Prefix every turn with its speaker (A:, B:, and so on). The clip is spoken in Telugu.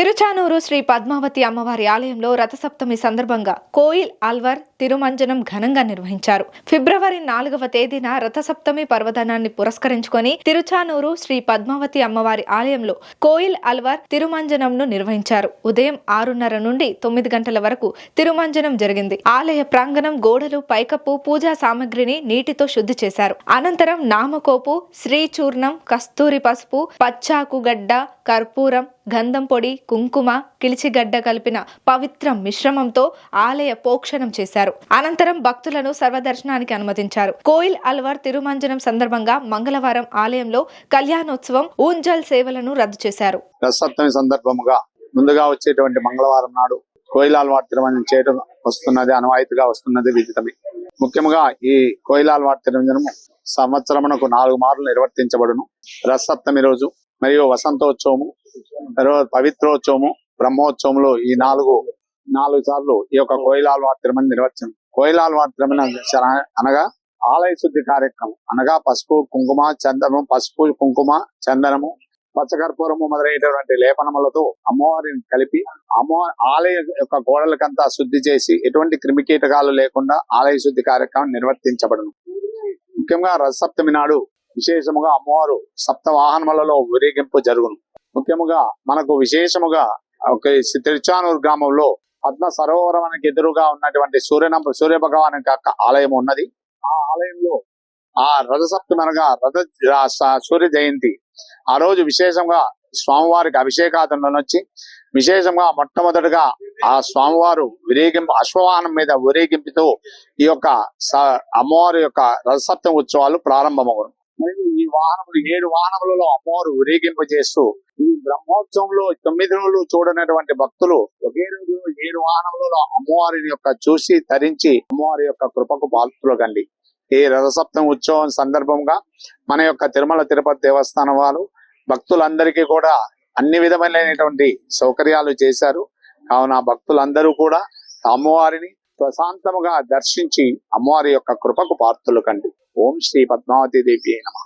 A: తిరుచానూరు శ్రీ పద్మావతి అమ్మవారి ఆలయంలో రథసప్తమి సందర్భంగా కోయిల్ ఆల్వర్ తిరుమంజనం ఘనంగా నిర్వహించారు. ఫిబ్రవరి నాలుగవ తేదీన రథసప్తమి పర్వదనాన్ని పురస్కరించుకొని తిరుచానూరు శ్రీ పద్మావతి అమ్మవారి ఆలయంలో కోయిల్ అల్వర్ తిరుమంజనంను నిర్వహించారు. ఉదయం ఆరున్నర నుండి తొమ్మిది గంటల వరకు తిరుమంజనం జరిగింది. ఆలయ ప్రాంగణం గోడలు పైకప్పు పూజా సామగ్రిని నీటితో శుద్ధి చేశారు. అనంతరం నామకోపు శ్రీచూర్ణం కస్తూరి పసుపు పచ్చాకు గడ్డ కర్పూరం గంధం పొడి కుంకుమ కిలిచిగడ్డ కలిపిన పవిత్ర మిశ్రమంతో ఆలయ పోక్షణం చేశారు. అనంతరం భక్తులను సర్వదర్శనానికి అనుమతించారు. కోయిల్ అల్వార్ తిరుమంజనం సందర్భంగా మంగళవారం ఆలయంలో కళ్యాణోత్సవం ఊంజల్ సేవలను రద్దు చేశారు.
B: రథసప్తమి సందర్భముగా ముందుగా వచ్చేటువంటి మంగళవారం నాడు కోయిలాల్వాట్ తిరుమంజనం చేయడం వస్తున్నది అనవాయితీగా వస్తున్నది విదితమే. ముఖ్యంగా ఈ కోయిలాల్వాట్ తిరుమంజనము సంవత్సరమునకు నాలుగు మార్లు నిర్వర్తించబడును. రథసప్తమి రోజు మరియు వసంతోత్సవము తర్వాత పవిత్రోత్సవము బ్రహ్మోత్సవములు ఈ నాలుగు నాలుగు సార్లు ఈ యొక్క కోయిలాల్వాట్ తిరుమల నిర్వచనం. కోయిలాల్వాట్ తిరుమల అనగా ఆలయ శుద్ధి కార్యక్రమం. అనగా పసుపు కుంకుమ చందనము పసుపు కుంకుమ చందనము పచ్చకర్పూరము మొదలైనటువంటి లేపనములతో అమ్మవారిని కలిపి అమ్మవారి ఆలయ యొక్క గోడలకంతా శుద్ధి చేసి ఎటువంటి క్రిమికీటకాలు లేకుండా ఆలయ శుద్ధి కార్యక్రమం నిర్వర్తించబడను. ముఖ్యంగా రథసప్తమి నాడు విశేషముగా అమ్మవారు సప్త వాహనములలో ఊరేగింపు జరుగును. ముఖ్యముగా మనకు విశేషముగా ఒక తిరుచానూరు గ్రామంలో పద్మ సరోవరానికి ఎదురుగా ఉన్నటువంటి సూర్యన సూర్య భగవాన్ యొక్క ఆలయం ఉన్నది. ఆ ఆలయంలో ఆ రథసప్తమి అనగా రథ సూర్య జయంతి. ఆ రోజు విశేషంగా స్వామివారికి అభిషేకాదులను వచ్చి విశేషంగా మొట్టమొదటిగా ఆ స్వామివారు ఊరేగింపు అశ్వవాహనం మీద ఊరేగింపుతో ఈ యొక్క స- అమ్మవారి యొక్క రథసప్తమి ఉత్సవాలు ప్రారంభమవును మరియు ఈ వాహనములు ఏడు వాహనములలో అమ్మవారు ఊరేగింపు చేస్తూ ఈ బ్రహ్మోత్సవంలో తొమ్మిది రోజులు చూడనటువంటి భక్తులు ఒకే రోజు ఏడు వాహనములలో అమ్మవారిని యొక్క చూసి ధరించి అమ్మవారి యొక్క కృపకు పాత్రలు కండి ఈ రథసప్తమి ఉత్సవం సందర్భంగా మన యొక్క తిరుమల తిరుపతి దేవస్థానం వారు భక్తులందరికీ కూడా అన్ని విధమైనటువంటి సౌకర్యాలు చేశారు. కావున భక్తులందరూ కూడా అమ్మవారిని ప్రశాంతముగా దర్శించి అమ్మవారి యొక్క కృపకు పాత్రలు కండి. ఓం శ్రీ పద్మావతి దేవి నమ.